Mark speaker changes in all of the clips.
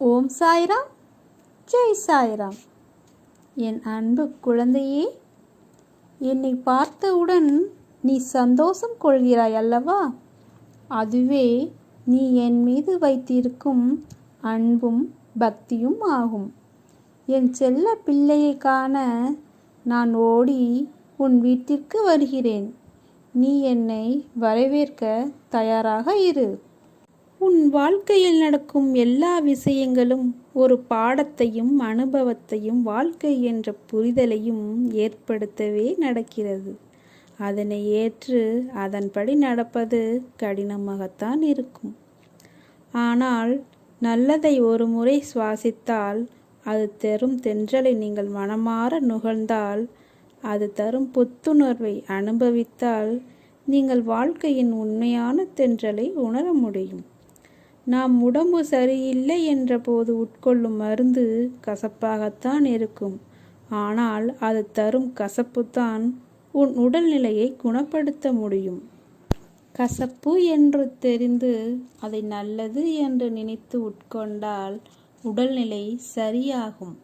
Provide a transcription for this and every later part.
Speaker 1: ஓம் சாய்ராம். ஜெய் சாய்ராம். என் அன்பு குழந்தையே என்னை பார்த்தவுடன் நீ சந்தோஷம் கொள்கிறாய் அல்லவா? அதுவே நீ என் மீது வைத்திருக்கும் அன்பும் பக்தியும் ஆகும். என் செல்ல பிள்ளையை காண நான் ஓடி உன் வீட்டிற்கு வருகிறேன். நீ என்னை வரவேற்க தயாராக இரு. உன் வாழ்க்கையில் நடக்கும் எல்லா விஷயங்களும் ஒரு பாடத்தையும் அனுபவத்தையும் வாழ்க்கை என்ற புரிதலையும் ஏற்படுத்தவே நடக்கிறது. அதனை ஏற்று அதன்படி நடப்பது கடினமாகத்தான் இருக்கும். ஆனால் நல்லதை ஒரு முறை சுவாசித்தால் அது தரும் தென்றலை நீங்கள் மனமாற நுகர்ந்தால் அது தரும் புத்துணர்வை அனுபவித்தால் நீங்கள் வாழ்க்கையின் உண்மையான தென்றலை உணர முடியும். நாம் உடம்பு சரியில்லை என்ற போது உட்கொள்ளும் மருந்து கசப்பாகத்தான் இருக்கும். ஆனால் அது தரும் கசப்புத்தான் உன் உடல்நிலையை குணப்படுத்த முடியும். கசப்பு என்று தெரிந்து அதை நல்லது என்று நினைத்து உட்கொண்டால் உடல்நிலை சரியாகும்.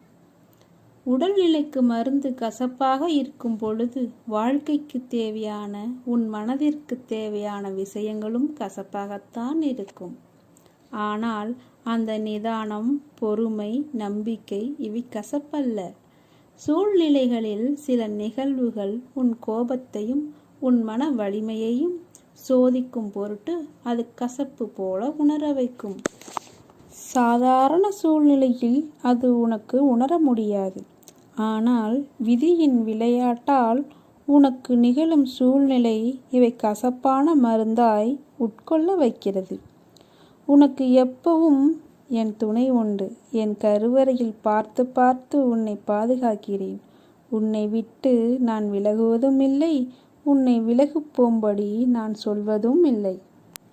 Speaker 1: உடல்நிலைக்கு மருந்து கசப்பாக இருக்கும் பொழுது வாழ்க்கைக்கு தேவையான உன் மனதிற்கு தேவையான விஷயங்களும் கசப்பாகத்தான் இருக்கும். ஆனால் அந்த நிதானம் பொறுமை நம்பிக்கை இவை கசப்பல்ல. சூழ்நிலைகளில் சில நிகழ்வுகள் உன் கோபத்தையும் உன் மன வலிமையையும் சோதிக்கும் பொருட்டு அது கசப்பு போல உணர வைக்கும். சாதாரண சூழ்நிலையில் அது உனக்கு உணர முடியாது. ஆனால் விதியின் விளையாட்டால் உனக்கு நிகழும் சூழ்நிலை இவை கசப்பான மருந்தாய் உட்கொள்ள வைக்கிறது. உனக்கு எப்பவும் என் துணை உண்டு. என் கருவறையில் பார்த்து பார்த்து உன்னை பாதுகாக்கிறேன். உன்னை விட்டு நான் விலகுவதும் இல்லை. உன்னை விலகு போம்படி நான் சொல்வதும் இல்லை.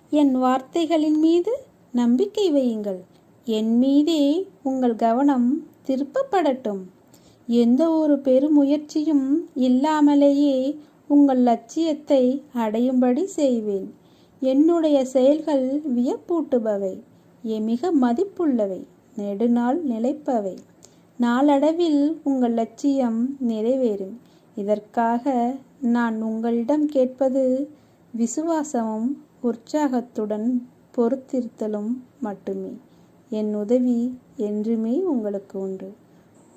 Speaker 1: என் வார்த்தைகளின் மீது நம்பிக்கை வையுங்கள். என் மீதே உங்கள் கவனம் திருப்பப்படட்டும். எந்த ஒரு பெருமுயற்சியும் இல்லாமலேயே உங்கள் லட்சியத்தை அடையும்படி செய்வேன். என்னுடைய செயல்கள் வியப்பூட்டுபவை மிக மதிப்புள்ளவை நெடுநாள் நிலைப்பவை. நாளடைவில் உங்கள் லட்சியம் நிறைவேறும். இதற்காக நான் உங்களிடம் கேட்பது விசுவாசமும் உற்சாகத்துடன் பொறுத்திருத்தலும் மட்டுமே. என் உதவி என்றுமே உங்களுக்கு உண்டு.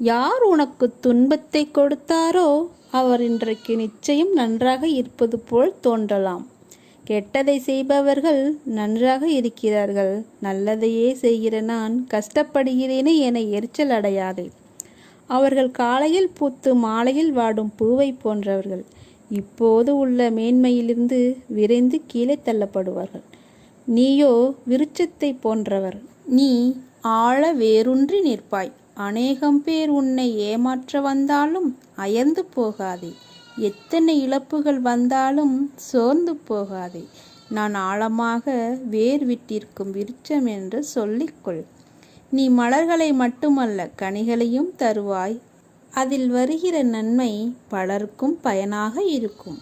Speaker 1: யார் உனக்கு துன்பத்தை கொடுத்தாரோ அவர் இன்றைக்கு நிச்சயம் நன்றாக இருப்பது போல் தோன்றலாம். கெட்டதை செய்பவர்கள் நன்றாக இருக்கிறார்கள். நல்லதையே செய்கிற நான் கஷ்டப்படுகிறேனே என எரிச்சல் அடையாதே. அவர்கள் காலையில் பூத்து மாலையில் வாடும் பூவை போன்றவர்கள். இப்போது உள்ள மேன்மையிலிருந்து விரைந்து கீழே தள்ளப்படுவார்கள். நீயோ விருட்சத்தை போன்றவர். நீ ஆழ வேரூன்றி நிற்பாய். அநேகம் பேர் உன்னை ஏமாற்ற வந்தாலும் அயர்ந்து போகாதே. எத்தனை இழப்புகள் வந்தாலும் சோர்ந்து போகாதே. நான் ஆழமாக வேர் விட்டிருக்கும் விருட்சம் என்று சொல்லிக்கொள். நீ மலர்களை மட்டுமல்ல கனிகளையும் தருவாய். அதில் வருகிற நன்மை பலருக்கும் பயனாக இருக்கும்.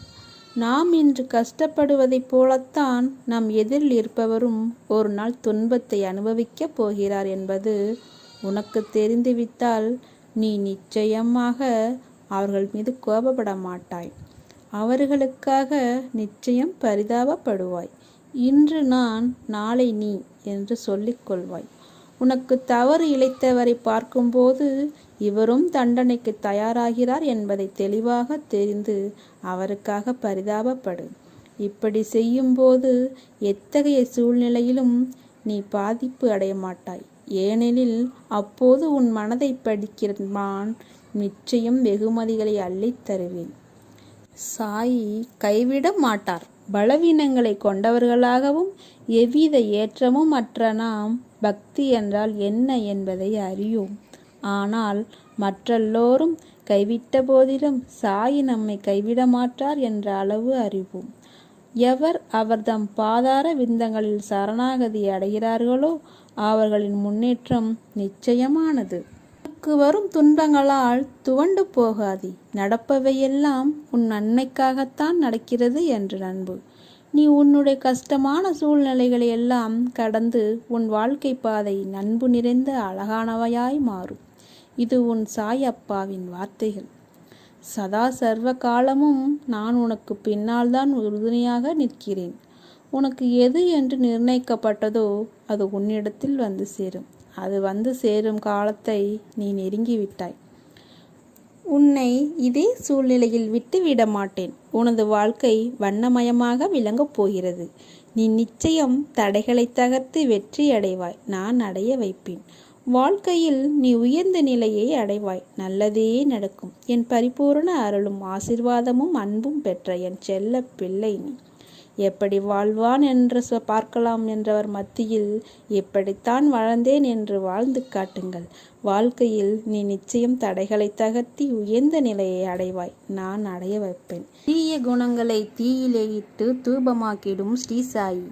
Speaker 1: நாம் இன்று கஷ்டப்படுவதைப் போலத்தான் நம் எதிரில் இருப்பவரும் ஒரு நாள் துன்பத்தை அனுபவிக்கப் போகிறார் என்பது உனக்கு தெரிந்துவிட்டால் நீ நிச்சயமாக அவர்கள் மீது கோபப்பட மாட்டாய் அவர்களுக்காக நிச்சயம் பரிதாபப்படுவாய். இன்று நான் நாளை நீ என்று சொல்லிக்கொள்வாய். உனக்கு தவறு இழைத்தவரை பார்க்கும்போது இவரும் தண்டனைக்கு தயாராகிறார் என்பதை தெளிவாக தெரிந்து அவருக்காக பரிதாபப்படு. இப்படி செய்யும்போது எத்தகைய சூழ்நிலையிலும் நீ பாதிப்பு அடைய மாட்டாய் ஏனெனில் அப்போது உன் மனதை படிக்கிற மான் நிச்சயம் வெகுமதிகளை அள்ளித் தருவேன். சாயி கைவிட மாட்டார். பலவீனங்களை கொண்டவர்களாகவும் எவ்வித ஏற்றமும் அற்ற நாம் பக்தி என்றால் என்ன என்பதை அறியோம். ஆனால் மற்றெல்லோரும் கைவிட்ட போதிலும் சாயி நம்மை கைவிட மாட்டார் என்ற அளவு அறிவோம். எவர் அவர்தம் பாதார விந்தங்களில் சரணாகதி அடைகிறார்களோ அவர்களின் முன்னேற்றம் நிச்சயமானது. உனக்கு வரும் துன்பங்களால் துவண்டு போகாதி. நடப்பவையெல்லாம் உன் நன்மைக்காகத்தான் நடக்கிறது என்று நண்பு. நீ உன்னுடைய கஷ்டமான சூழ்நிலைகளை எல்லாம் கடந்து உன் வாழ்க்கை பாதை நண்பு நிறைந்த அழகானவையாய் மாறும். இது உன் சாய் அப்பாவின் வார்த்தைகள். சதா சர்வ காலமும் நான் உனக்கு பின்னால் தான் உறுதுணையாக நிற்கிறேன். உனக்கு எது என்று நிர்ணயிக்கப்பட்டதோ அது உன்னிடத்தில் வந்து சேரும். அது வந்து சேரும் காலத்தை நீ நெருங்கிவிட்டாய். உன்னை இதே சூழ்நிலையில் விட்டுவிட மாட்டேன். உனது வாழ்க்கை வண்ணமயமாக விளங்கப் போகிறது. நீ நிச்சயம் தடைகளை தகர்த்து வெற்றி அடைவாய். நான் அடைய வைப்பேன். வாழ்க்கையில் நீ உயர்ந்த நிலையை அடைவாய். நல்லதே நடக்கும். என் பரிபூரண அருளும் ஆசிர்வாதமும் அன்பும் பெற்ற என் செல்ல பிள்ளை நீ. எப்படி வாழ்வான் என்று சொ- பார்க்கலாம் என்றவர் மத்தியில் இப்படித்தான் வாழ்ந்தேன் என்று வாழ்ந்து காட்டுங்கள். வாழ்க்கையில் நீ நிச்சயம் தடைகளை தகர்த்தி உயர்ந்த நிலையை அடைவாய். நான் அடைய வைப்பேன். தீய குணங்களை தீயிலே இட்டு தூபமாக்கிடும் ஸ்ரீ சாயி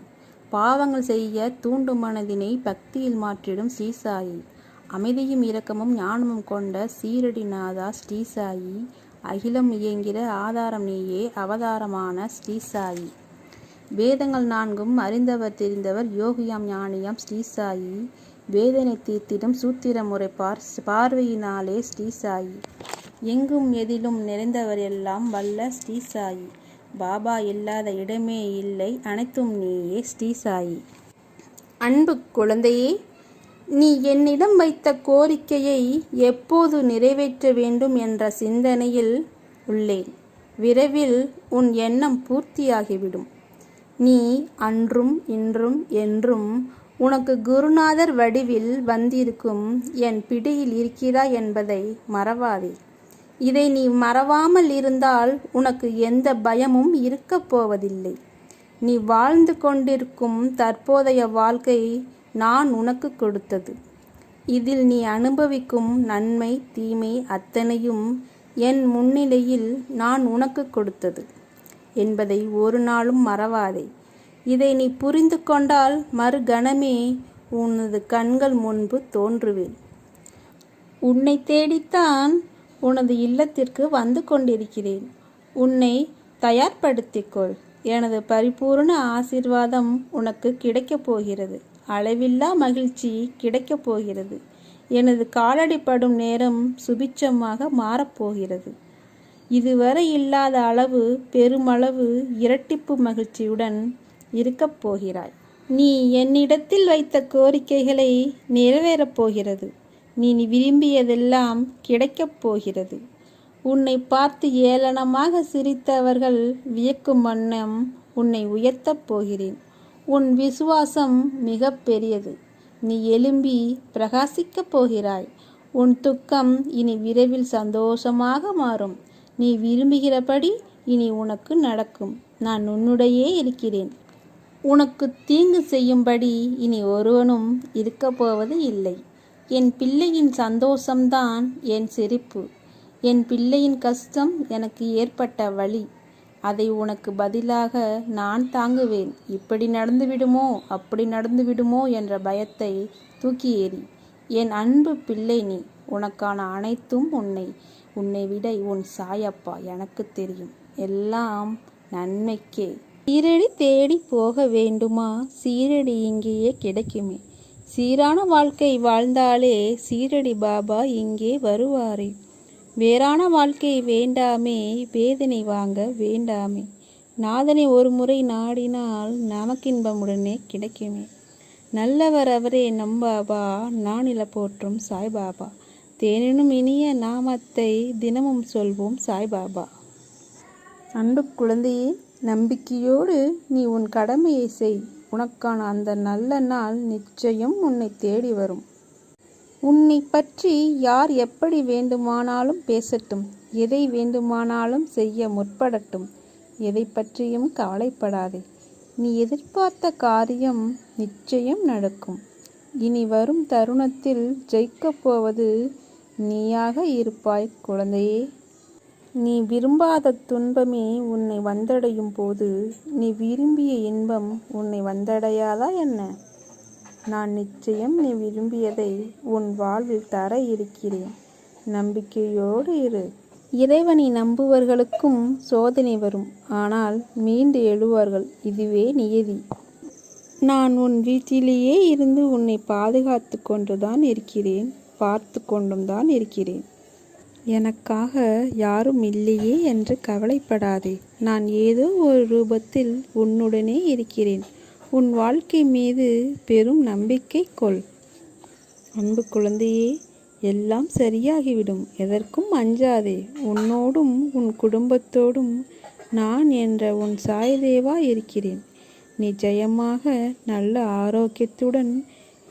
Speaker 1: பாவங்கள் செய்ய தூண்டும் மனதினை பக்தியில் மாற்றிடும் ஸ்ரீசாயி. அமைதியும் இரக்கமும் ஞானமும் கொண்ட சீரடிநாதா ஸ்ரீசாயி. ஸ்ரீ சாயி அகிலம் இயங்கிற ஆதாரம் நீயே அவதாரமான ஸ்ரீசாயி. வேதங்கள் நான்கும் அறிந்தவர் தெரிந்தவர் யோகியாம் ஞானியாம் ஸ்ரீ சாயி வேதனை தீர்த்திடும் சூத்திர முறைப்பார் பார்வையினாலே ஸ்ரீ சாயி எங்கும் எதிலும் நிறைந்தவர் எல்லாம் வல்ல ஸ்ரீ சாயி பாபா இல்லாத இடமே இல்லை அனைத்தும் நீயே ஸ்ரீ சாயி அன்பு குழந்தையே நீ என்னிடம் வைத்த கோரிக்கையை எப்போது நிறைவேற்ற வேண்டும் என்ற சிந்தனையில் உள்ளேன். விரைவில் உன் எண்ணம் பூர்த்தியாகிவிடும். நீ அன்றும் இன்றும் என்றும் உனக்கு குருநாதர் வடிவில் வந்திருக்கும் என் பிடியில் இருக்கிறாய் என்பதை மறவாதே. இதை நீ மறவாமல் இருந்தால் உனக்கு எந்த பயமும் இருக்கப் போவதில்லை. நீ வாழ்ந்து கொண்டிருக்கும் தற்போதைய வாழ்க்கை நான் உனக்கு கொடுத்தது. இதில் நீ அனுபவிக்கும் நன்மை தீமை அத்தனையும் என் முன்னிலையில் நான் உனக்கு கொடுத்தது. என்பதை ஒரு நாளும் மறவாதே. இதை நீ புரிந்து கொண்டால் மறுகணமே உனது கண்கள் முன்பு தோன்றுவேன். உன்னை தேடித்தான் உனது இல்லத்திற்கு வந்து கொண்டிருக்கிறேன். உன்னை தயார்படுத்திக்கொள். எனது பரிபூர்ண ஆசீர்வாதம் உனக்கு கிடைக்கப் போகிறது. அளவில்லா மகிழ்ச்சி கிடைக்கப் போகிறது. எனது காலடிப்படும் நேரம் சுபிச்சமாக மாறப்போகிறது இதுவரை இல்லாத அளவு பெருமளவு இரட்டிப்பு மகிழ்ச்சியுடன் இருக்கப் போகிறாய். நீ என்னிடத்தில் வைத்த கோரிக்கைகளை நிறைவேறப் போகிறது. நீ விரும்பியதெல்லாம் கிடைக்கப் போகிறது. உன்னை பார்த்து ஏளனமாக சிரித்தவர்கள் வியக்கும் வண்ணம் உன்னை உயர்த்தப் போகிறேன். உன் விசுவாசம் மிக பெரியது. நீ எழும்பி பிரகாசிக்கப் போகிறாய். உன் துக்கம் இனி விரைவில் சந்தோஷமாக மாறும். நீ விரும்புகிறபடி இனி உனக்கு நடக்கும். நான் உன்னுடையே இருக்கிறேன். உனக்கு தீங்கு செய்யும்படி இனி ஒருவனும் இருக்கப் போவது இல்லை. என் பிள்ளையின் சந்தோஷம்தான் என் சிரிப்பு. என் பிள்ளையின் கஷ்டம் எனக்கு ஏற்பட்ட வழி. அதை உனக்கு பதிலாக நான் தாங்குவேன். இப்படி நடந்துவிடுமோ அப்படி நடந்து விடுமோ? என்ற பயத்தை தூக்கி ஏறி என் அன்பு பிள்ளை நீ. உனக்கான அனைத்தும் உன்னை உன்னை விட உன் சாயப்பா எனக்கு தெரியும். எல்லாம் நன்மைக்கே. சீரடி தேடி போக வேண்டுமா? சீரடி இங்கேயே கிடைக்குமே. சீரான வாழ்க்கை வாழ்ந்தாலே சீரடி பாபா இங்கே வருவாரே. வேறான வாழ்க்கை வேண்டாமே வேதனை வாங்க வேண்டாமே. நாதனை ஒரு முறை நாடினால் நமக்கின்பமுடனே கிடைக்குமே. நல்லவர் அவரே நம்பாபா நானில போற்றும் சாய்பாபா. தேனினும் இனிய நாமத்தை தினமும் சொல்வோம் சாய்பாபா அன்பு குழந்தையே நம்பிக்கையோடு நீ உன் கடமையை செய். உனக்கான அந்த நல்ல நாள் நிச்சயம் உன்னை தேடி வரும். உன்னை பற்றி யார் எப்படி வேண்டுமானாலும் பேசட்டும். எதை வேண்டுமானாலும் செய்ய முற்படட்டும். எதை பற்றியும் கவலைப்படாதே. நீ எதிர்பார்த்த காரியம் நிச்சயம் நடக்கும். இனி வரும் தருணத்தில் ஜெயிக்கப் போவது நீயாக இருப்பாய் குழந்தையே. நீ விரும்பாத துன்பமே உன்னை வந்தடையும் போது நீ விரும்பிய இன்பம் உன்னை வந்தடையாதா என்ன? நான் நிச்சயம் நீ விரும்பியதை உன் வாழ்வில் தர இருக்கிறேன். நம்பிக்கையோடு இரு. இறைவனை நம்புவர்களுக்கும் சோதனை வரும். ஆனால் மீண்டு எழுவார்கள் இதுவே நியதி. நான் உன் வீட்டிலேயே இருந்து உன்னை பாதுகாத்து கொண்டுதான் இருக்கிறேன். பார்த்து கொண்டும் தான் இருக்கிறேன். எனக்காக யாரும் இல்லையே என்று கவலைப்படாதே. நான் ஏதோ ஒரு ரூபத்தில் உன்னுடனே இருக்கிறேன். உன் வாழ்க்கை மீது பெரும் நம்பிக்கை கொள். அன்பு குழந்தையே எல்லாம் சரியாகிவிடும். எதற்கும் அஞ்சாதே. உன்னோடும் உன் குடும்பத்தோடும் நான் என்ற உன் சாய்தேவா இருக்கிறேன். நிஜயமாக நல்ல ஆரோக்கியத்துடன்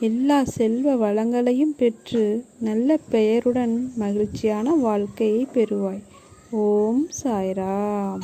Speaker 1: எல்லா செல்வ வளங்களையும் பெற்று நல்ல பெயருடன் மகிழ்ச்சியான வாழ்க்கையை பெறுவாய். ஓம் சாய்ராம்.